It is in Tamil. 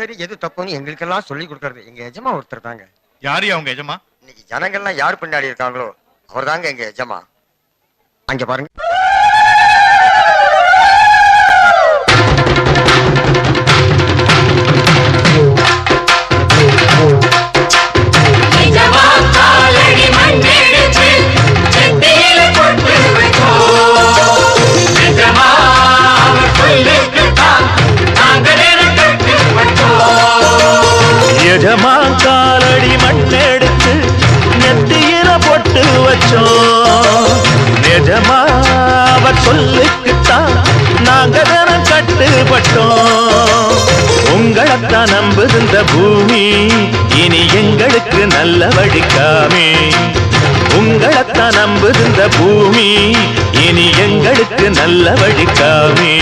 சரி எது தப்புன்னு எங்களுக்கெல்லாம் சொல்லி கொடுக்கறது. எங்க எஜமா ஒருத்தர் தாங்க. யாரு அவங்க எஜமா? இன்னைக்கு ஜனங்கள்லாம் யார் பின்னாடி இருக்காங்களோ அவர் தாங்க எங்க எஜமா. அங்க பாருங்க. நெத்தியில பொட்டு வச்சோம். நிஜமா அவர் சொல்லுக்குத்தான் நாங்க தினம் கட்டுப்பட்டோம். உங்களைத்தான் நம்புகின்ற பூமி இனி எங்களுக்கு நல்ல வழிக்காமே. உங்களைத்தான் நம்புகின்ற பூமி இனி எங்களுக்கு நல்ல வழிக்காமே.